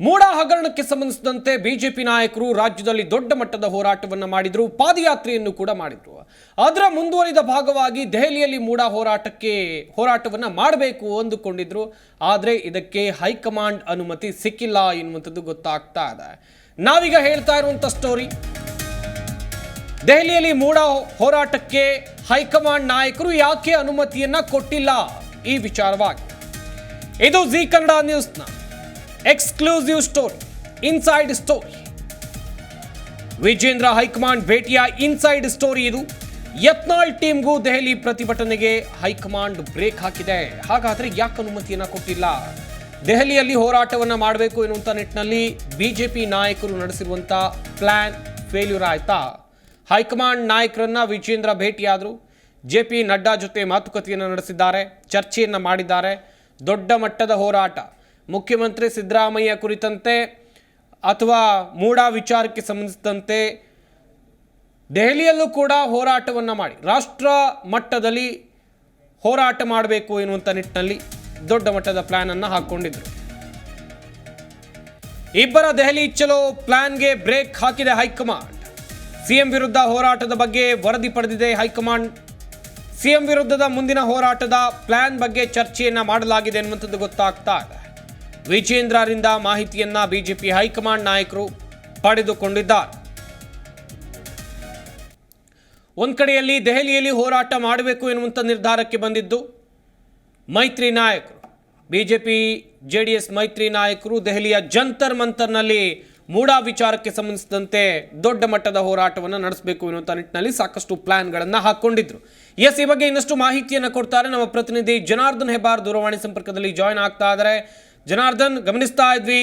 ಮೂಡ ಹಗರಣಕ್ಕೆ ಸಂಬಂಧಿಸಿದಂತೆ ಬಿಜೆಪಿ ನಾಯಕರು ರಾಜ್ಯದಲ್ಲಿ ದೊಡ್ಡ ಮಟ್ಟದ ಹೋರಾಟವನ್ನು ಮಾಡಿದರು, ಪಾದಯಾತ್ರೆಯನ್ನು ಕೂಡ ಮಾಡಿದರು. ಅದರ ಮುಂದುವರಿದ ಭಾಗವಾಗಿ ದೆಹಲಿಯಲ್ಲಿ ಮೂಡ ಹೋರಾಟಕ್ಕೆ, ಹೋರಾಟವನ್ನು ಮಾಡಬೇಕು ಅಂದುಕೊಂಡಿದ್ರು. ಆದರೆ ಇದಕ್ಕೆ ಹೈಕಮಾಂಡ್ ಅನುಮತಿ ಸಿಕ್ಕಿಲ್ಲ ಎನ್ನುವಂಥದ್ದು ಗೊತ್ತಾಗ್ತಾ ಇದೆ. ನಾವೀಗ ಹೇಳ್ತಾ ಇರುವಂಥ ಸ್ಟೋರಿ ದೆಹಲಿಯಲ್ಲಿ ಮೂಡ ಹೋರಾಟಕ್ಕೆ ಹೈಕಮಾಂಡ್ ನಾಯಕರು ಯಾಕೆ ಅನುಮತಿಯನ್ನ ಕೊಟ್ಟಿಲ್ಲ? ಈ ವಿಚಾರವಾಗಿ. ಇದು Zee Kannada ನ್ಯೂಸ್ನ. Exclusive story, inside story. Vijayendra high command ಭೇಟಿಯ ಇನ್ಸೈಡ್ ಸ್ಟೋರಿ ಇದು. ಯತ್ನಾಳ್ ಟೀಮ್ಗೂ ದೆಹಲಿ ಪ್ರತಿಭಟನೆಗೆ ಹೈಕಮಾಂಡ್ ಬ್ರೇಕ್ ಹಾಕಿದೆ. ಹಾಗಾದರೆ ಯಾಕೆ ಅನುಮತಿಯನ್ನು ಕೊಟ್ಟಿಲ್ಲ? ದೆಹಲಿಯಲ್ಲಿ ಹೋರಾಟವನ್ನು ಮಾಡಬೇಕು ಎನ್ನುವಂಥ ನಿಟ್ಟಿನಲ್ಲಿ ಬಿಜೆಪಿ ನಾಯಕರು ನಡೆಸಿರುವಂಥ ಪ್ಲಾನ್ ಫೇಲ್ಯೂರ್ ಆಯ್ತಾ? ಹೈಕಮಾಂಡ್ ನಾಯಕರನ್ನ ವಿಜೇಂದ್ರ ಭೇಟಿಯಾದರು. ಜೆ ಪಿ ನಡ್ಡಾ ಜೊತೆ ಮಾತುಕತೆಯನ್ನು ನಡೆಸಿದ್ದಾರೆ, ಚರ್ಚೆಯನ್ನು ಮಾಡಿದ್ದಾರೆ. ದೊಡ್ಡ ಮಟ್ಟದ ಹೋರಾಟ. ಮುಖ್ಯಮಂತ್ರಿ ಸಿದ್ದರಾಮಯ್ಯ ಕುರಿತಂತೆ ಅಥವಾ ಮೂಡಾ ವಿಚಾರಕ್ಕೆ ಸಂಬಂಧಿಸಿದಂತೆ ದೆಹಲಿಯಲ್ಲೂ ಕೂಡ ಹೋರಾಟವನ್ನು ಮಾಡಿ, ರಾಷ್ಟ್ರ ಮಟ್ಟದಲ್ಲಿ ಹೋರಾಟ ಮಾಡಬೇಕು ಎನ್ನುವಂಥ ನಿಟ್ಟಿನಲ್ಲಿ ದೊಡ್ಡ ಮಟ್ಟದ ಪ್ಲ್ಯಾನನ್ನು ಅನ್ನು ಹಾಕೊಂಡಿದ್ರು. ಇಬ್ಬರ ದೆಹಲಿ ಚಲೋ ಪ್ಲಾನ್ಗೆ ಬ್ರೇಕ್ ಹಾಕಿದೆ ಹೈಕಮಾಂಡ್. ಸಿಎಂ ವಿರುದ್ಧ ಹೋರಾಟದ ಬಗ್ಗೆ ವರದಿ ಪಡೆದಿದೆ ಹೈಕಮಾಂಡ್. ಸಿಎಂ ವಿರುದ್ಧದ ಮುಂದಿನ ಹೋರಾಟದ ಪ್ಲಾನ್ ಬಗ್ಗೆ ಚರ್ಚೆಯನ್ನು ಮಾಡಲಾಗಿದೆ ಎನ್ನುವಂಥದ್ದು ಗೊತ್ತಾಗ್ತಾ ಇದೆ. ವಿಜೇಂದ್ರರಿಂದ ಮಾಹಿತಿಯನ್ನ ಬಿಜೆಪಿ ಹೈಕಮಾಂಡ್ ನಾಯಕರು ಪಡೆದುಕೊಂಡಿದ್ದಾರೆ. ಒಂದು ಕಡೆಯಲ್ಲಿ ದೆಹಲಿಯಲ್ಲಿ ಹೋರಾಟ ಮಾಡಬೇಕು ಎನ್ನುವಂಥ ನಿರ್ಧಾರಕ್ಕೆ ಬಂದಿದ್ದು ಮೈತ್ರಿ ನಾಯಕರು. ಬಿಜೆಪಿ ಜೆ ಡಿ ಎಸ್ ಮೈತ್ರಿ ನಾಯಕರು ದೆಹಲಿಯ ಜಂತರ್ ಮಂತರ್ನಲ್ಲಿ ಮೂಡಾ ವಿಚಾರಕ್ಕೆ ಸಂಬಂಧಿಸಿದಂತೆ ದೊಡ್ಡ ಮಟ್ಟದ ಹೋರಾಟವನ್ನು ನಡೆಸಬೇಕು ಎನ್ನುವಂಥ ನಿಟ್ಟಿನಲ್ಲಿ ಸಾಕಷ್ಟು ಪ್ಲಾನ್ಗಳನ್ನು ಹಾಕ್ಕೊಂಡಿದ್ರು ಎಸ್, ಈ ಬಗ್ಗೆ ಇನ್ನಷ್ಟು ಮಾಹಿತಿಯನ್ನು ಕೊಡ್ತಾರೆ ನಮ್ಮ ಪ್ರತಿನಿಧಿ ಜನಾರ್ದನ್ ಹೆಬ್ಬಾರ್ ದೂರವಾಣಿ ಸಂಪರ್ಕದಲ್ಲಿ ಜಾಯ್ನ್ ಆಗ್ತಾ ಇದ್ದಾರೆ. ಜನಾರ್ದನ್, ಗಮನಿಸ್ತಾ ಇದ್ವಿ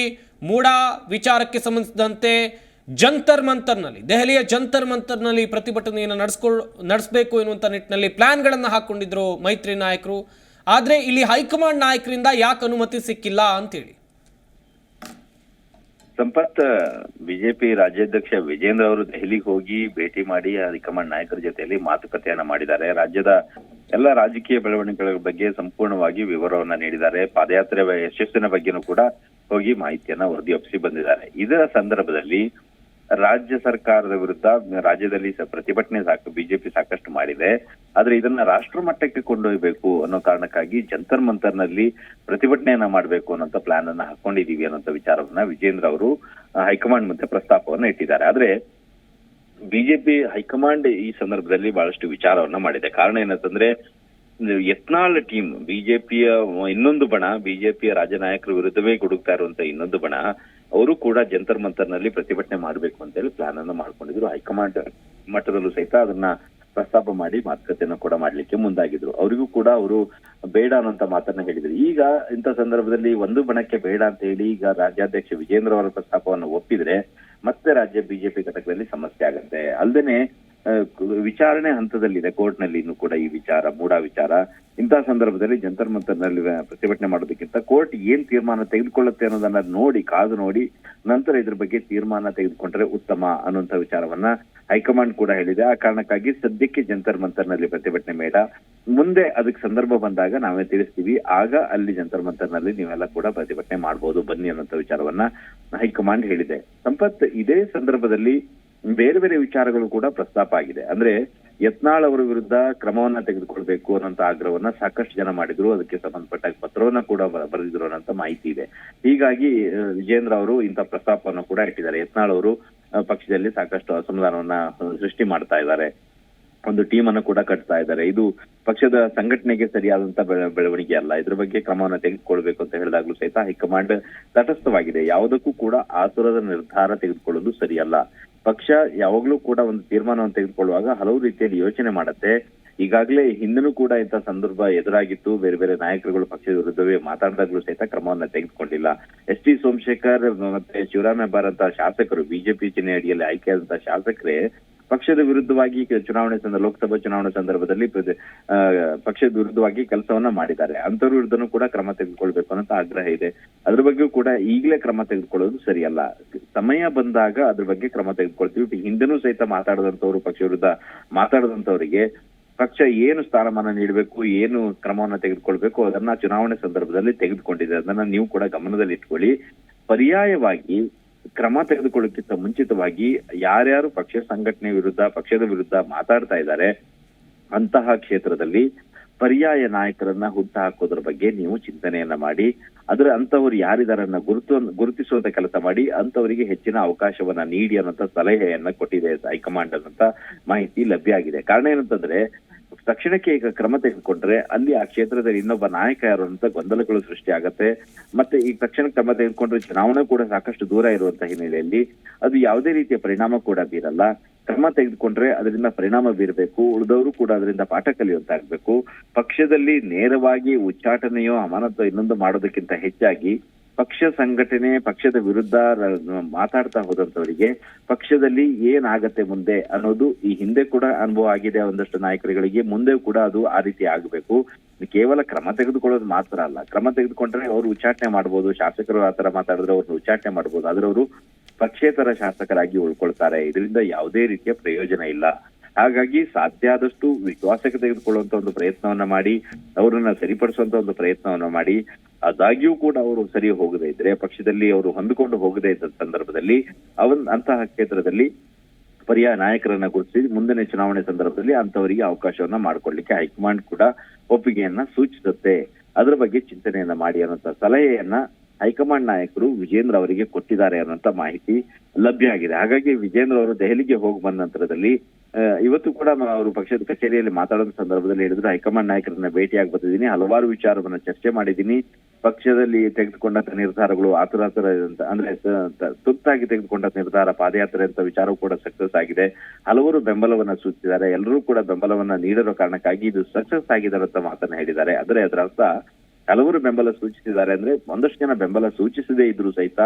ಮೂಡಾ ವಿಚಾರಕ್ಕೆ ಸಂಬಂಧಿಸಿದಂತೆ ಜಂತರ್ ಮಂತರ್ನಲ್ಲಿ, ದೆಹಲಿಯ ಜಂತರ್ ಮಂತರ್ನಲ್ಲಿ ಪ್ರತಿಭಟನೆಯನ್ನು ನಡೆಸ್ಕೊಳ್, ನಡೆಸಬೇಕು ಎನ್ನುವಂಥ ನಿಟ್ಟಿನಲ್ಲಿ ಪ್ಲ್ಯಾನ್ಗಳನ್ನು ಹಾಕ್ಕೊಂಡಿದ್ರು ಮೈತ್ರಿ ನಾಯಕರು. ಆದರೆ ಇಲ್ಲಿ ಹೈಕಮಾಂಡ್ ನಾಯಕರಿಂದ ಯಾಕೆ ಅನುಮತಿ ಸಿಕ್ಕಿಲ್ಲ ಅಂತೇಳಿ. ಸಂಪತ್ ಬಿಜೆಪಿ ರಾಜ್ಯಾಧ್ಯಕ್ಷ ವಿಜೇಂದ್ರ ಅವರು ದೆಹಲಿಗೆ ಹೋಗಿ ಭೇಟಿ ಮಾಡಿ ಹೈಕಮಾಂಡ್ ನಾಯಕರ ಜೊತೆಯಲ್ಲಿ ಮಾತುಕತೆಯನ್ನ ಮಾಡಿದ್ದಾರೆ. ರಾಜ್ಯದ ಎಲ್ಲ ರಾಜಕೀಯ ಬೆಳವಣಿಗೆಗಳ ಬಗ್ಗೆ ಸಂಪೂರ್ಣವಾಗಿ ವಿವರವನ್ನ ನೀಡಿದ್ದಾರೆ. ಪಾದಯಾತ್ರೆ ಯಶಸ್ಸಿನ ಬಗ್ಗೆನೂ ಕೂಡ ಹೋಗಿ ಮಾಹಿತಿಯನ್ನ ವರದಿಯೊಪ್ಪಿಸಿ ಬಂದಿದ್ದಾರೆ. ಇದರ ಸಂದರ್ಭದಲ್ಲಿ ರಾಜ್ಯ ಸರ್ಕಾರದ ವಿರುದ್ಧ ರಾಜ್ಯದಲ್ಲಿ ಪ್ರತಿಭಟನೆ ಸಾಕು, ಬಿಜೆಪಿ ಸಾಕಷ್ಟು ಮಾಡಿದೆ. ಆದ್ರೆ ಇದನ್ನ ರಾಷ್ಟ್ರ ಮಟ್ಟಕ್ಕೆ ಕೊಂಡೊಯ್ಯಬೇಕು ಅನ್ನೋ ಕಾರಣಕ್ಕಾಗಿ ಜಂತರ್ ಮಂತರ್ನಲ್ಲಿ ಪ್ರತಿಭಟನೆಯನ್ನ ಮಾಡಬೇಕು ಅನ್ನೋಂತ ಪ್ಲಾನ್ ಅನ್ನ ಹಾಕೊಂಡಿದೀವಿ ಅನ್ನೋಂತ ವಿಚಾರವನ್ನ ವಿಜೇಂದ್ರ ಅವರು ಹೈಕಮಾಂಡ್ ಮುಂದೆ ಪ್ರಸ್ತಾಪವನ್ನ ಇಟ್ಟಿದ್ದಾರೆ. ಆದ್ರೆ ಬಿಜೆಪಿ ಹೈಕಮಾಂಡ್ ಈ ಸಂದರ್ಭದಲ್ಲಿ ಬಹಳಷ್ಟು ವಿಚಾರವನ್ನ ಮಾಡಿದೆ. ಕಾರಣ ಏನಂತಂದ್ರೆ ಯತ್ನಾಳ್ ಟೀಮ್, ಬಿಜೆಪಿಯ ಇನ್ನೊಂದು ಬಣ, ಬಿಜೆಪಿಯ ರಾಜನಾಯಕರ ವಿರುದ್ಧವೇ ಗುಡುಕ್ತಾ ಇರುವಂತ ಇನ್ನೊಂದು ಬಣ, ಅವರು ಕೂಡ ಜಂತರ್ ಮಂತರ್ನಲ್ಲಿ ಪ್ರತಿಭಟನೆ ಮಾಡಬೇಕು ಅಂತ ಹೇಳಿ ಪ್ಲಾನ್ ಅನ್ನ ಮಾಡ್ಕೊಂಡಿದ್ರು. ಹೈಕಮಾಂಡ್ ಮಟ್ಟದಲ್ಲೂ ಸಹಿತ ಅದನ್ನ ಪ್ರಸ್ತಾಪ ಮಾಡಿ ಮಾತುಕತೆಯನ್ನು ಕೂಡ ಮಾಡ್ಲಿಕ್ಕೆ ಮುಂದಾಗಿದ್ರು. ಅವರಿಗೂ ಕೂಡ ಅವರು ಬೇಡ ಅನ್ನೋಂತ ಮಾತನ್ನ ಹೇಳಿದ್ರು. ಈಗ ಇಂಥ ಸಂದರ್ಭದಲ್ಲಿ ಒಂದು ಬಣಕ್ಕೆ ಬೇಡ ಅಂತ ಹೇಳಿ ಈಗ ರಾಜ್ಯಾಧ್ಯಕ್ಷ ವಿಜೇಂದ್ರ ಅವರ ಪ್ರಸ್ತಾಪವನ್ನು ಒಪ್ಪಿದ್ರೆ ಮತ್ತೆ ರಾಜ್ಯ ಬಿಜೆಪಿ ಘಟಕದಲ್ಲಿ ಸಮಸ್ಯೆ ಆಗುತ್ತೆ. ಅಲ್ಲದೆ ವಿಚಾರಣೆ ಹಂತದಲ್ಲಿದೆ. ಕೋರ್ಟ್ನಲ್ಲಿ ಇನ್ನು ಕೂಡ ಈ ವಿಚಾರ ಮೂಡ ವಿಚಾರ. ಇಂತಹ ಸಂದರ್ಭದಲ್ಲಿ ಜಂತರ್ ಮಂತರ್ನಲ್ಲಿ ಪ್ರತಿಭಟನೆ ಮಾಡೋದಕ್ಕಿಂತ ಕೋರ್ಟ್ ಏನ್ ತೀರ್ಮಾನ ತೆಗೆದುಕೊಳ್ಳುತ್ತೆ ಅನ್ನೋದನ್ನ ನೋಡಿ, ಕಾದು ನೋಡಿ, ನಂತರ ಇದ್ರ ಬಗ್ಗೆ ತೀರ್ಮಾನ ತೆಗೆದುಕೊಂಡ್ರೆ ಉತ್ತಮ ಅನ್ನುವಂತ ವಿಚಾರವನ್ನ ಹೈಕಮಾಂಡ್ ಕೂಡ ಹೇಳಿದೆ. ಆ ಕಾರಣಕ್ಕಾಗಿ ಸದ್ಯಕ್ಕೆ ಜಂತರ್ ಮಂತರ್ನಲ್ಲಿ ಪ್ರತಿಭಟನೆ ಬೇಡ. ಮುಂದೆ ಅದಕ್ಕೆ ಸಂದರ್ಭ ಬಂದಾಗ ನಾವೇ ತಿಳಿಸ್ತೀವಿ. ಆಗ ಅಲ್ಲಿ ಜಂತರ್ ಮಂತರ್ನಲ್ಲಿ ನೀವೆಲ್ಲ ಕೂಡ ಪ್ರತಿಭಟನೆ ಮಾಡಬಹುದು ಬನ್ನಿ ಅನ್ನೋಂತ ವಿಚಾರವನ್ನ ಹೈಕಮಾಂಡ್ ಹೇಳಿದೆ. ಸಂಪತ್, ಇದೇ ಸಂದರ್ಭದಲ್ಲಿ ಬೇರೆ ಬೇರೆ ವಿಚಾರಗಳು ಕೂಡ ಪ್ರಸ್ತಾಪ ಆಗಿದೆ. ಅಂದ್ರೆ ಯತ್ನಾಳ್ ಅವರ ವಿರುದ್ಧ ಕ್ರಮವನ್ನ ತೆಗೆದುಕೊಳ್ಬೇಕು ಅನ್ನೋಂತ ಆಗ್ರಹವನ್ನ ಸಾಕಷ್ಟು ಜನ ಮಾಡಿದ್ರು. ಅದಕ್ಕೆ ಸಂಬಂಧಪಟ್ಟ ಪತ್ರವನ್ನ ಕೂಡ ಬರೆದಿದ್ರು ಅನ್ನೋಂತ ಮಾಹಿತಿ ಇದೆ. ಹೀಗಾಗಿ ವಿಜೇಂದ್ರ ಅವರು ಇಂಥ ಪ್ರಸ್ತಾಪವನ್ನು ಕೂಡ ಇಟ್ಟಿದ್ದಾರೆ. ಯತ್ನಾಳ್ ಅವರು ಪಕ್ಷದಲ್ಲಿ ಸಾಕಷ್ಟು ಅಸಮಾಧಾನವನ್ನ ಸೃಷ್ಟಿ ಮಾಡ್ತಾ ಇದ್ದಾರೆ. ಒಂದು ಟೀಮ್ ಅನ್ನು ಕೂಡ ಕಟ್ತಾ ಇದ್ದಾರೆ. ಇದು ಪಕ್ಷದ ಸಂಘಟನೆಗೆ ಸರಿಯಾದಂತ ಬೆಳ- ಬೆಳವಣಿಗೆ ಅಲ್ಲ. ಇದ್ರ ಬಗ್ಗೆ ಕ್ರಮವನ್ನು ತೆಗೆದುಕೊಳ್ಬೇಕು ಅಂತ ಹೇಳಿದಾಗ್ಲೂ ಸಹಿತ ಹೈಕಮಾಂಡ್ ತಟಸ್ಥವಾಗಿದೆ. ಯಾವುದಕ್ಕೂ ಕೂಡ ಆಸುರದ ನಿರ್ಧಾರ ತೆಗೆದುಕೊಳ್ಳೋದು ಸರಿಯಲ್ಲ. ಪಕ್ಷ ಯಾವಾಗ್ಲೂ ಕೂಡ ಒಂದು ತೀರ್ಮಾನವನ್ನು ತೆಗೆದುಕೊಳ್ಳುವಾಗ ಹಲವು ರೀತಿಯಲ್ಲಿ ಯೋಚನೆ ಮಾಡುತ್ತೆ. ಈಗಾಗಲೇ ಹಿಂದನೂ ಕೂಡ ಇಂತಹ ಸಂದರ್ಭ ಎದುರಾಗಿತ್ತು. ಬೇರೆ ಬೇರೆ ನಾಯಕರುಗಳು ಪಕ್ಷದ ವಿರುದ್ಧವೇ ಮಾತಾಡಿದಾಗಲೂ ಸಹಿತ ಕ್ರಮವನ್ನ ತೆಗೆದುಕೊಂಡಿಲ್ಲ. ಎಸ್ ಟಿ ಸೋಮಶೇಖರ್ ಮತ್ತೆ ಶಿವರಾಮ ಹೆಬ್ಬಾರ್ ಶಾಸಕರು, ಬಿಜೆಪಿ ಚಿಹ್ನೆ ಅಡಿಯಲ್ಲಿ ಆಯ್ಕೆಯಾದಂತಹ ಶಾಸಕರೇ ಪಕ್ಷದ ವಿರುದ್ಧವಾಗಿ ಚುನಾವಣೆ ಸಂದರ್ಭ ಲೋಕಸಭಾ ಚುನಾವಣೆ ಸಂದರ್ಭದಲ್ಲಿ ಪಕ್ಷದ ವಿರುದ್ಧವಾಗಿ ಕೆಲಸವನ್ನ ಮಾಡಿದ್ದಾರೆ. ಅಂತವ್ರ ವಿರುದ್ಧನೂ ಕೂಡ ಕ್ರಮ ತೆಗೆದುಕೊಳ್ಬೇಕು ಅನ್ನೋ ಆಗ್ರಹ ಇದೆ. ಅದ್ರ ಬಗ್ಗೆಯೂ ಕೂಡ ಈಗಲೇ ಕ್ರಮ ತೆಗೆದುಕೊಳ್ಳೋದು ಸರಿಯಲ್ಲ. ಸಮಯ ಬಂದಾಗ ಅದ್ರ ಬಗ್ಗೆ ಕ್ರಮ ತೆಗೆದುಕೊಳ್ತೀವಿ. ಹಿಂದೆನೂ ಸಹಿತ ಮಾತಾಡದಂತವ್ರು ಪಕ್ಷ ವಿರುದ್ಧ ಮಾತಾಡದಂತವರಿಗೆ ಪಕ್ಷ ಏನು ಸ್ಥಾನಮಾನ ನೀಡಬೇಕು, ಏನು ಕ್ರಮವನ್ನ ತೆಗೆದುಕೊಳ್ಬೇಕು, ಅದನ್ನ ಚುನಾವಣೆ ಸಂದರ್ಭದಲ್ಲಿ ತೆಗೆದುಕೊಂಡಿದೆ. ಅದನ್ನ ನೀವು ಕೂಡ ಗಮನದಲ್ಲಿ ಇಟ್ಕೊಳ್ಳಿ ಪರ್ಯಾಯವಾಗಿ ಕ್ರಮ ತೆಗೆದುಕೊಳ್ಳೋಕ್ಕಿಂತ ಮುಂಚಿತವಾಗಿ ಯಾರ್ಯಾರು ಪಕ್ಷ ಸಂಘಟನೆ ವಿರುದ್ಧ, ಪಕ್ಷದ ವಿರುದ್ಧ ಮಾತಾಡ್ತಾ ಇದ್ದಾರೆ, ಅಂತಹ ಕ್ಷೇತ್ರದಲ್ಲಿ ಪರ್ಯಾಯ ನಾಯಕರನ್ನ ಹುಟ್ಟು ಹಾಕೋದ್ರ ಬಗ್ಗೆ ನೀವು ಚಿಂತನೆಯನ್ನ ಮಾಡಿ, ಅದ್ರ ಅಂತವರು ಯಾರಿದಾರನ್ನ ಗುರುತು, ಗುರುತಿಸುವಂತ ಕೆಲಸ ಮಾಡಿ ಅಂತವರಿಗೆ ಹೆಚ್ಚಿನ ಅವಕಾಶವನ್ನ ನೀಡಿ ಅನ್ನೋಂತ ಸಲಹೆಯನ್ನ ಕೊಟ್ಟಿದೆ ಹೈಕಮಾಂಡ್ ಅನ್ನೋಂತ ಮಾಹಿತಿ ಲಭ್ಯ ಆಗಿದೆ. ಕಾರಣ ಏನಂತಂದ್ರೆ ತಕ್ಷಣಕ್ಕೆ ಈಗ ಕ್ರಮ ತೆಗೆದುಕೊಂಡ್ರೆ ಅಲ್ಲಿ ಆ ಕ್ಷೇತ್ರದಲ್ಲಿ ಇನ್ನೊಬ್ಬ ನಾಯಕ ಯಾರು ಅಂತ ಗೊಂದಲಗಳು ಸೃಷ್ಟಿ ಆಗತ್ತೆ. ಮತ್ತೆ ಈ ತಕ್ಷಣ ಕ್ರಮ ತೆಗೆದುಕೊಂಡ್ರೆ ಚುನಾವಣೆ ಕೂಡ ಸಾಕಷ್ಟು ದೂರ ಇರುವಂತ ಹಿನ್ನೆಲೆಯಲ್ಲಿ ಅದು ಯಾವುದೇ ರೀತಿಯ ಪರಿಣಾಮ ಕೂಡ ಬೀರಲ್ಲ. ಕ್ರಮ ತೆಗೆದುಕೊಂಡ್ರೆ ಅದರಿಂದ ಪರಿಣಾಮ ಬೀರಬೇಕು. ಉಳಿದವರು ಕೂಡ ಅದರಿಂದ ಪಾಠ ಕಲಿಯುವಂತಾಗಬೇಕು. ಪಕ್ಷದಲ್ಲಿ ನೇರವಾಗಿ ಉಚ್ಚಾಟನೆಯೋ ಅಮಾನತೋ ಇನ್ನೊಂದು ಮಾಡೋದಕ್ಕಿಂತ ಹೆಚ್ಚಾಗಿ ಪಕ್ಷ ಸಂಘಟನೆ ಪಕ್ಷದ ವಿರುದ್ಧ ಮಾತಾಡ್ತಾ ಹೋದಂತವರಿಗೆ ಪಕ್ಷದಲ್ಲಿ ಏನಾಗತ್ತೆ ಮುಂದೆ ಅನ್ನೋದು ಈ ಹಿಂದೆ ಕೂಡ ಅನುಭವ ಆಗಿದೆ ಒಂದಷ್ಟು ನಾಯಕರುಗಳಿಗೆ. ಮುಂದೆ ಕೂಡ ಅದು ಆ ರೀತಿ ಆಗಬೇಕು. ಕೇವಲ ಕ್ರಮ ತೆಗೆದುಕೊಳ್ಳೋದು ಮಾತ್ರ ಅಲ್ಲ. ಕ್ರಮ ತೆಗೆದುಕೊಂಡ್ರೆ ಅವರು ಉಚ್ಚಾಟನೆ ಮಾಡ್ಬೋದು. ಶಾಸಕರು ತರ ಮಾತಾಡಿದ್ರೆ ಅವ್ರನ್ನ ಉಚ್ಚಾಟನೆ ಮಾಡ್ಬೋದು. ಆದ್ರೆ ಅವರು ಪಕ್ಷೇತರ ಶಾಸಕರಾಗಿ ಉಳ್ಕೊಳ್ತಾರೆ. ಇದರಿಂದ ಯಾವುದೇ ರೀತಿಯ ಪ್ರಯೋಜನ ಇಲ್ಲ. ಹಾಗಾಗಿ ಸಾಧ್ಯ ಆದಷ್ಟು ವಿಶ್ವಾಸಕ್ಕೆ ತೆಗೆದುಕೊಳ್ಳುವಂತ ಒಂದು ಪ್ರಯತ್ನವನ್ನ ಮಾಡಿ, ಅವರನ್ನ ಸರಿಪಡಿಸುವಂತ ಒಂದು ಪ್ರಯತ್ನವನ್ನ ಮಾಡಿ ಆದಾಗ್ಯೂ ಕೂಡ ಅವರು ಸರಿ ಹೋಗದೇ ಇದ್ರೆ, ಪಕ್ಷದಲ್ಲಿ ಅವರು ಹೊಂದಿಕೊಂಡು ಹೋಗದೇ ಇದ್ದ ಸಂದರ್ಭದಲ್ಲಿ ಅವನ್ ಅಂತಹ ಕ್ಷೇತ್ರದಲ್ಲಿ ಪರ್ಯಾಯ ನಾಯಕರನ್ನ ಗುರುತಿಸಿ ಮುಂದಿನ ಚುನಾವಣೆ ಸಂದರ್ಭದಲ್ಲಿ ಅಂತವರಿಗೆ ಅವಕಾಶವನ್ನ ಮಾಡಿಕೊಳ್ಳಿಕ್ಕೆ ಹೈಕಮಾಂಡ್ ಕೂಡ ಒಪ್ಪಿಗೆಯನ್ನ ಸೂಚಿಸುತ್ತೆ. ಅದರ ಬಗ್ಗೆ ಚಿಂತನೆಯನ್ನ ಮಾಡಿ ಅನ್ನೋಂಥ ಸಲಹೆಯನ್ನ ಹೈಕಮಾಂಡ್ ನಾಯಕರು ವಿಜೇಂದ್ರ ಅವರಿಗೆ ಕೊಟ್ಟಿದ್ದಾರೆ ಅನ್ನೋಂತ ಮಾಹಿತಿ ಲಭ್ಯ ಆಗಿದೆ. ಹಾಗಾಗಿ ವಿಜೇಂದ್ರ ಅವರು ದೆಹಲಿಗೆ ಹೋಗಿ ಬಂದ ನಂತರದಲ್ಲಿ ಇವತ್ತು ಕೂಡ ಅವರು ಪಕ್ಷದ ಕಚೇರಿಯಲ್ಲಿ ಮಾತಾಡೋ ಸಂದರ್ಭದಲ್ಲಿ ಹೇಳಿದ್ರು, ಹೈಕಮಾಂಡ್ ನಾಯಕರನ್ನ ಭೇಟಿಯಾಗಿ ಬಂದಿದ್ದೀನಿ, ಹಲವಾರು ವಿಚಾರವನ್ನ ಚರ್ಚೆ ಮಾಡಿದ್ದೀನಿ ಪಕ್ಷದಲ್ಲಿ ತೆಗೆದುಕೊಂಡಂತ ನಿರ್ಧಾರಗಳು ಆತರ ಆತರ ಅಂದ್ರೆ ತುರ್ತಾಗಿ ತೆಗೆದುಕೊಂಡ ನಿರ್ಧಾರ, ಪಾದಯಾತ್ರೆ ಅಂತ ವಿಚಾರವೂ ಕೂಡ ಸಕ್ಸಸ್ ಆಗಿದೆ. ಹಲವರು ಬೆಂಬಲವನ್ನ ಸೂಚಿಸಿದ್ದಾರೆ. ಎಲ್ಲರೂ ಕೂಡ ಬೆಂಬಲವನ್ನ ನೀಡಿರೋ ಕಾರಣಕ್ಕಾಗಿ ಇದು ಸಕ್ಸಸ್ ಆಗಿದೆ ಅಂತ ಮಾತನ್ನ ಹೇಳಿದ್ದಾರೆ. ಆದ್ರೆ ಅದರ ಅರ್ಥ, ಹಲವರು ಬೆಂಬಲ ಸೂಚಿಸಿದ್ದಾರೆ ಅಂದ್ರೆ ಒಂದಷ್ಟು ಜನ ಬೆಂಬಲ ಸೂಚಿಸದೇ ಇದ್ರು ಸಹಿತ,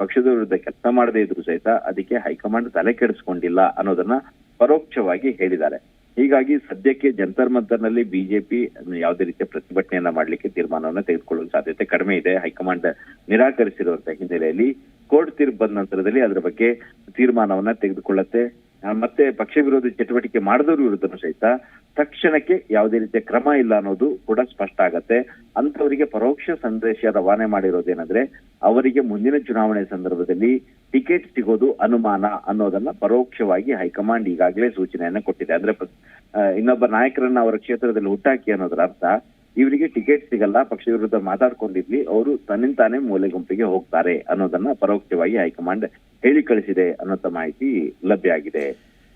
ಪಕ್ಷದ ವಿರುದ್ಧ ಕೆಲಸ ಮಾಡದೇ ಇದ್ರು ಸಹಿತ ಅದಕ್ಕೆ ಹೈಕಮಾಂಡ್ ತಲೆ ಕೆಡಿಸ್ಕೊಂಡಿಲ್ಲ ಅನ್ನೋದನ್ನ ಪರೋಕ್ಷವಾಗಿ ಹೇಳಿದ್ದಾರೆ. ಹೀಗಾಗಿ ಸದ್ಯಕ್ಕೆ ಜಂತರ್ ಮಂತರ್ನಲ್ಲಿ ಬಿಜೆಪಿ ಯಾವುದೇ ರೀತಿಯ ಪ್ರತಿಭಟನೆಯನ್ನ ಮಾಡಲಿಕ್ಕೆ ತೀರ್ಮಾನವನ್ನ ತೆಗೆದುಕೊಳ್ಳುವ ಸಾಧ್ಯತೆ ಕಡಿಮೆ ಇದೆ. ಹೈಕಮಾಂಡ್ ನಿರಾಕರಿಸಿರುವಂತಹ ಹಿನ್ನೆಲೆಯಲ್ಲಿ ಕೋರ್ಟ್ ತೀರ್ಪು ಬಂದ ನಂತರದಲ್ಲಿ ಅದರ ಬಗ್ಗೆ ತೀರ್ಮಾನವನ್ನ ತೆಗೆದುಕೊಳ್ಳುತ್ತೆ. ಮತ್ತೆ ಪಕ್ಷ ವಿರೋಧಿ ಚಟುವಟಿಕೆ ಮಾಡಿದವರು ವಿರುದ್ಧನೂ ಸಹಿತ ತಕ್ಷಣಕ್ಕೆ ಯಾವುದೇ ರೀತಿಯ ಕ್ರಮ ಇಲ್ಲ ಅನ್ನೋದು ಕೂಡ ಸ್ಪಷ್ಟ ಆಗತ್ತೆ. ಅಂತವರಿಗೆ ಪರೋಕ್ಷ ಸಂದೇಶ ರವಾನೆ ಮಾಡಿರೋದೇನಂದ್ರೆ ಅವರಿಗೆ ಮುಂದಿನ ಚುನಾವಣೆ ಸಂದರ್ಭದಲ್ಲಿ ಟಿಕೆಟ್ ಸಿಗೋದು ಅನುಮಾನ ಅನ್ನೋದನ್ನ ಪರೋಕ್ಷವಾಗಿ ಹೈಕಮಾಂಡ್ ಈಗಾಗಲೇ ಸೂಚನೆಯನ್ನ ಕೊಟ್ಟಿದೆ. ಅಂದ್ರೆ ಇನ್ನೊಬ್ಬ ನಾಯಕರನ್ನ ಅವರ ಕ್ಷೇತ್ರದಲ್ಲಿ ಹುಟ್ಟಾಕಿ ಅನ್ನೋದರ ಅರ್ಥ, ಇವರಿಗೆ ಟಿಕೆಟ್ ಸಿಗಲ್ಲ, ಪಕ್ಷ ವಿರುದ್ಧ ಮಾತಾಡ್ಕೊಂಡಿದ್ವಿ, ಅವರು ತನ್ನಿಂತಾನೇ ಮೂಲೆ ಗುಂಪಿಗೆ ಹೋಗ್ತಾರೆ ಅನ್ನೋದನ್ನ ಪರೋಕ್ಷವಾಗಿ ಹೈಕಮಾಂಡ್ ಹೇಳಿ ಕಳಿಸಿದೆ ಅನ್ನೋಂಥ ಮಾಹಿತಿ ಲಭ್ಯ ಆಗಿದೆ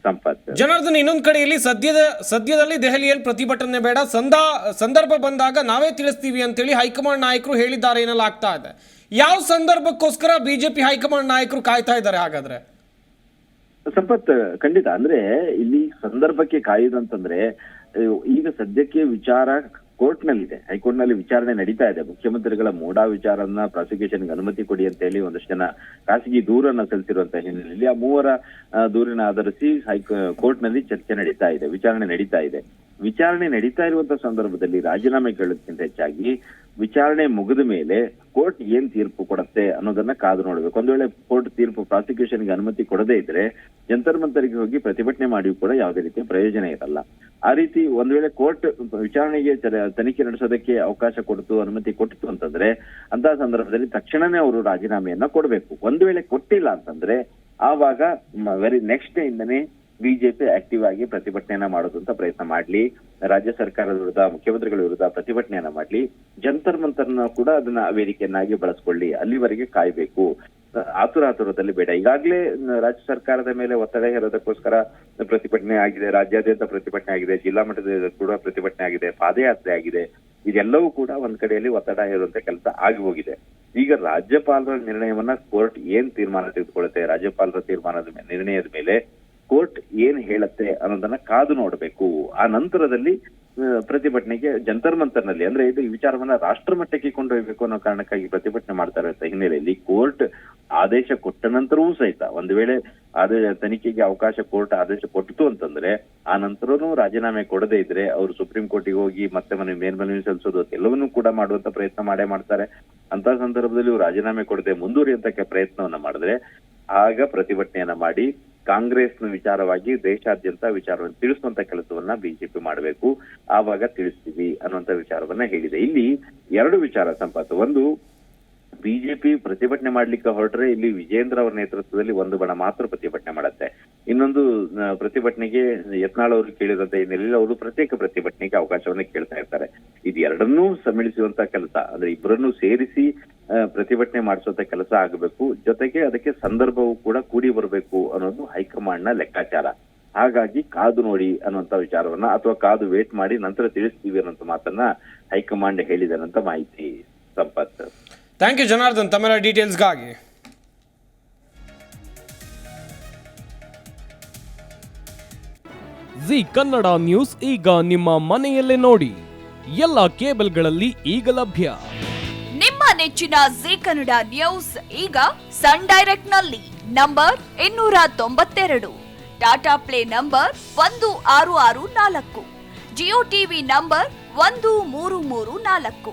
ಸಂಪತ್. ಜನಾರ್ದನ್ ಇನ್ನೊಂದ್ ಕಡೆಯಲ್ಲಿ ಸದ್ಯದ ಸದ್ಯದಲ್ಲಿ ದೆಹಲಿಯಲ್ಲಿ ಪ್ರತಿಭಟನೆ ಬೇಡ. ಸಂದಾ ಸಂದರ್ಭ ಬಂದಾಗ ನಾವೇ ತಿಳಿಸ್ತೀವಿ ಅಂತೇಳಿ ಹೈಕಮಾಂಡ್ ನಾಯಕರು ಹೇಳಿದ್ದಾರೆ ಎನ್ನಲಾಗ್ತಾ ಇದೆ. ಯಾವ ಸಂದರ್ಭಕ್ಕೋಸ್ಕರ ಬಿಜೆಪಿ ಹೈಕಮಾಂಡ್ ನಾಯಕರು ಕಾಯ್ತಾ ಇದ್ದಾರೆ ಹಾಗಾದ್ರೆ? ಸಂಪತ್ ಖಂಡಿತ. ಅಂದ್ರೆ ಇಲ್ಲಿ ಸಂದರ್ಭಕ್ಕೆ ಕಾಯುದಂತಂದ್ರೆ ಈಗ ಸದ್ಯಕ್ಕೆ ವಿಚಾರ ಕೋರ್ಟ್ ನಲ್ಲಿದೆ ಹೈಕೋರ್ಟ್ ವಿಚಾರಣೆ ನಡೀತಾ ಇದೆ. ಮುಖ್ಯಮಂತ್ರಿಗಳ ಮೂಡಾ ವಿಚಾರನ್ನ ಪ್ರಾಸಿಕ್ಯೂಷನ್ಗೆ ಅನುಮತಿ ಕೊಡಿ ಅಂತ ಹೇಳಿ ಒಂದಷ್ಟು ಜನ ಖಾಸಗಿ ದೂರನ್ನ ಸಲ್ಲಿಸಿರುವಂತಹ ಹಿನ್ನೆಲೆಯಲ್ಲಿ ಆ ಮೂವರ ದೂರಿನ ಆಧರಿಸಿ ಕೋರ್ಟ್ನಲ್ಲಿ ಚರ್ಚೆ ನಡೀತಾ ಇದೆ, ವಿಚಾರಣೆ ನಡೀತಾ ಇದೆ. ವಿಚಾರಣೆ ನಡೀತಾ ಇರುವಂತಹ ಸಂದರ್ಭದಲ್ಲಿ ರಾಜೀನಾಮೆ ಕೇಳೋದಕ್ಕಿಂತ ಹೆಚ್ಚಾಗಿ ವಿಚಾರಣೆ ಮುಗಿದ ಮೇಲೆ ಕೋರ್ಟ್ ಏನ್ ತೀರ್ಪು ಕೊಡುತ್ತೆ ಅನ್ನೋದನ್ನ ಕಾದು ನೋಡಬೇಕು. ಒಂದ್ ವೇಳೆ ಕೋರ್ಟ್ ತೀರ್ಪು ಪ್ರಾಸಿಕ್ಯೂಷನ್ಗೆ ಅನುಮತಿ ಕೊಡದೇ ಇದ್ರೆ ಜಂತರ್ ಮಂತರಿಗೆ ಹೋಗಿ ಪ್ರತಿಭಟನೆ ಮಾಡಿಯೂ ಕೂಡ ಯಾವುದೇ ರೀತಿಯ ಪ್ರಯೋಜನ ಇರಲ್ಲ. ಆ ರೀತಿ ಒಂದ್ ವೇಳೆ ಕೋರ್ಟ್ ವಿಚಾರಣೆಗೆ ತನಿಖೆ ನಡೆಸೋದಕ್ಕೆ ಅವಕಾಶ ಕೊಡ್ತು, ಅನುಮತಿ ಕೊಟ್ಟಿತು ಅಂತಂದ್ರೆ ಅಂತ ಸಂದರ್ಭದಲ್ಲಿ ತಕ್ಷಣನೇ ಅವರು ರಾಜೀನಾಮೆಯನ್ನ ಕೊಡಬೇಕು. ಒಂದು ವೇಳೆ ಕೊಟ್ಟಿಲ್ಲ ಅಂತಂದ್ರೆ, ಆವಾಗ ವೆರಿ ನೆಕ್ಸ್ಟ್ ಡೇ ಇಂದನೇ ಬಿಜೆಪಿ ಆಕ್ಟಿವ್ ಆಗಿ ಪ್ರತಿಭಟನೆಯನ್ನ ಮಾಡೋದಂತ ಪ್ರಯತ್ನ ಮಾಡ್ಲಿ. ರಾಜ್ಯ ಸರ್ಕಾರದ ವಿರುದ್ಧ, ಮುಖ್ಯಮಂತ್ರಿಗಳ ವಿರುದ್ಧ ಪ್ರತಿಭಟನೆಯನ್ನ ಮಾಡ್ಲಿ. ಜಂತರ್ ಮಂತರ್ನ ಕೂಡ ಅದನ್ನ ವೇದಿಕೆಯನ್ನಾಗಿ ಬಳಸ್ಕೊಳ್ಳಿ. ಅಲ್ಲಿವರೆಗೆ ಕಾಯ್ಬೇಕು. ಆತುರ ಆತುರದಲ್ಲಿ ಬೇಡ. ಈಗಾಗಲೇ ರಾಜ್ಯ ಸರ್ಕಾರದ ಮೇಲೆ ಒತ್ತಡ ಹೇರೋದಕ್ಕೋಸ್ಕರ ಪ್ರತಿಭಟನೆ ಆಗಿದೆ, ರಾಜ್ಯಾದ್ಯಂತ ಪ್ರತಿಭಟನೆ ಆಗಿದೆ, ಜಿಲ್ಲಾ ಮಟ್ಟದ ಕೂಡ ಪ್ರತಿಭಟನೆ ಆಗಿದೆ, ಪಾದಯಾತ್ರೆ ಆಗಿದೆ. ಇದೆಲ್ಲವೂ ಕೂಡ ಒಂದ್ ಕಡೆಯಲ್ಲಿ ಒತ್ತಡ ಹೇರುವಂತ ಕೆಲಸ ಆಗಿ ಹೋಗಿದೆ. ಈಗ ರಾಜ್ಯಪಾಲರ ನಿರ್ಣಯವನ್ನ ಕೋರ್ಟ್ ಏನ್ ತೀರ್ಮಾನ ತೆಗೆದುಕೊಳ್ಳುತ್ತೆ? ರಾಜ್ಯಪಾಲರ ತೀರ್ಮಾನದ ನಿರ್ಣಯದ ಮೇಲೆ ಕೋರ್ಟ್ ಏನ್ ಹೇಳತ್ತೆ ಅನ್ನೋದನ್ನ ಕಾದು ನೋಡಬೇಕು. ಆ ನಂತರದಲ್ಲಿ ಪ್ರತಿಭಟನೆಗೆ ಜಂತರ್ ಮಂತರ್ನಲ್ಲಿ, ಅಂದ್ರೆ ಇದು ವಿಚಾರವನ್ನ ರಾಷ್ಟ್ರ ಮಟ್ಟಕ್ಕೆ ಕೊಂಡೊಯ್ಯಬೇಕು ಅನ್ನೋ ಕಾರಣಕ್ಕಾಗಿ ಪ್ರತಿಭಟನೆ ಮಾಡ್ತಾರೆ ಅಂತ ಹಿನ್ನೆಲೆಯಲ್ಲಿ ಕೋರ್ಟ್ ಆದೇಶ ಕೊಟ್ಟ ನಂತರವೂ ಸಹಿತ ಒಂದು ವೇಳೆ ಅದೇ ತನಿಖೆಗೆ ಅವಕಾಶ ಕೋರ್ಟ್ ಆದೇಶ ಕೊಟ್ಟಿತು ಅಂತಂದ್ರೆ ಆ ನಂತರನೂ ರಾಜೀನಾಮೆ ಕೊಡದೇ ಇದ್ರೆ ಅವರು ಸುಪ್ರೀಂ ಕೋರ್ಟಿಗೆ ಹೋಗಿ ಮತ್ತೆ ಮನೆ ಮೇಲ್ಮನವಿ ಸಲ್ಲಿಸೋದು ಎಲ್ಲವನ್ನೂ ಕೂಡ ಮಾಡುವಂತ ಪ್ರಯತ್ನ ಮಾಡೇ ಮಾಡ್ತಾರೆ. ಅಂತ ಸಂದರ್ಭದಲ್ಲಿ ರಾಜೀನಾಮೆ ಕೊಡದೆ ಮುಂದುವರಿಯಂತ ಪ್ರಯತ್ನವನ್ನ ಮಾಡಿದ್ರೆ ಆಗ ಪ್ರತಿಭಟನೆಯನ್ನ ಮಾಡಿ ಕಾಂಗ್ರೆಸ್ನ ವಿಚಾರವಾಗಿ ದೇಶಾದ್ಯಂತ ವಿಚಾರವನ್ನು ತಿಳಿಸುವಂತ ಕೆಲಸವನ್ನ ಬಿಜೆಪಿ ಮಾಡಬೇಕು. ಆವಾಗ ತಿಳಿಸ್ತೀವಿ ಅನ್ನುವಂತ ವಿಚಾರವನ್ನ ಹೇಳಿದೆ. ಇಲ್ಲಿ ಎರಡು ವಿಚಾರ ಸಂಪತ್ತು. ಒಂದು ಬಿಜೆಪಿ ಪ್ರತಿಭಟನೆ ಮಾಡ್ಲಿಕ್ಕೆ ಹೊರಟ್ರೆ ಇಲ್ಲಿ ವಿಜೇಂದ್ರ ಅವರ ನೇತೃತ್ವದಲ್ಲಿ ಒಂದು ಬಣ ಮಾತ್ರ ಪ್ರತಿಭಟನೆ ಮಾಡುತ್ತೆ. ಇನ್ನೊಂದು ಪ್ರತಿಭಟನೆಗೆ ಯತ್ನಾಳ್ ಅವರು ಕೇಳಿದಂತ ಹಿನ್ನೆಲೆಯಲ್ಲಿ ಅವರು ಪ್ರತ್ಯೇಕ ಪ್ರತಿಭಟನೆಗೆ ಅವಕಾಶವನ್ನ ಕೇಳ್ತಾ ಇರ್ತಾರೆ. ಇದೆರಡನ್ನೂ ಸಮ್ಮಿಳಿಸುವಂತ ಕೆಲಸ. ಅಂದ್ರೆ ಇಬ್ಬರನ್ನೂ ಸೇರಿಸಿ ಪ್ರತಿಭಟನೆ ಮಾಡಿಸುವಂತ ಕೆಲಸ ಆಗಬೇಕು. ಜೊತೆಗೆ ಅದಕ್ಕೆ ಸಂದರ್ಭವೂ ಕೂಡ ಕೂಡಿ ಬರಬೇಕು ಅನ್ನೋದು ಹೈಕಮಾಂಡ್ನ ಲೆಕ್ಕಾಚಾರ. ಹಾಗಾಗಿ ಕಾದು ನೋಡಿ ಅನ್ನುವಂತ ವಿಚಾರವನ್ನ ಅಥವಾ ಕಾದು ವೇಟ್ ಮಾಡಿ ನಂತರ ತಿಳಿಸ್ತೀವಿ ಅನ್ನೋಂತ ಮಾತನ್ನ ಹೈಕಮಾಂಡ್ ಹೇಳಿದನಂತ ಮಾಹಿತಿ ಸಂಪತ್. ಥ್ಯಾಂಕ್ ಯು ಜನಾರ್ದನ್ ತಮ್ಮೆಲ್ಲ ಡೀಟೇಲ್ಸ್ಗಾಗಿ ಜಿ ಕನ್ನಡ ನ್ಯೂಸ್ ಈಗ ನಿಮ್ಮ ಮನೆಯಲ್ಲೇ ನೋಡಿ. ಎಲ್ಲ ಕೇಬಲ್ಗಳಲ್ಲಿ ಈಗ ಲಭ್ಯ. ನಿಮ್ಮ ನೆಚ್ಚಿನ ಜಿ ಕನ್ನಡ ನ್ಯೂಸ್ ಈಗ ಸನ್ ಡೈರೆಕ್ಟ್ನಲ್ಲಿ ನಂಬರ್ ಇನ್ನೂರ ತೊಂಬತ್ತೆರಡು ಟಾಟಾ ಪ್ಲೇ ನಂಬರ್ ಒಂದು ಆರು ಆರು ನಾಲ್ಕು ಜಿಯೋ ಟಿವಿ ನಂಬರ್ ಒಂದು ಮೂರು ಮೂರು ನಾಲ್ಕು.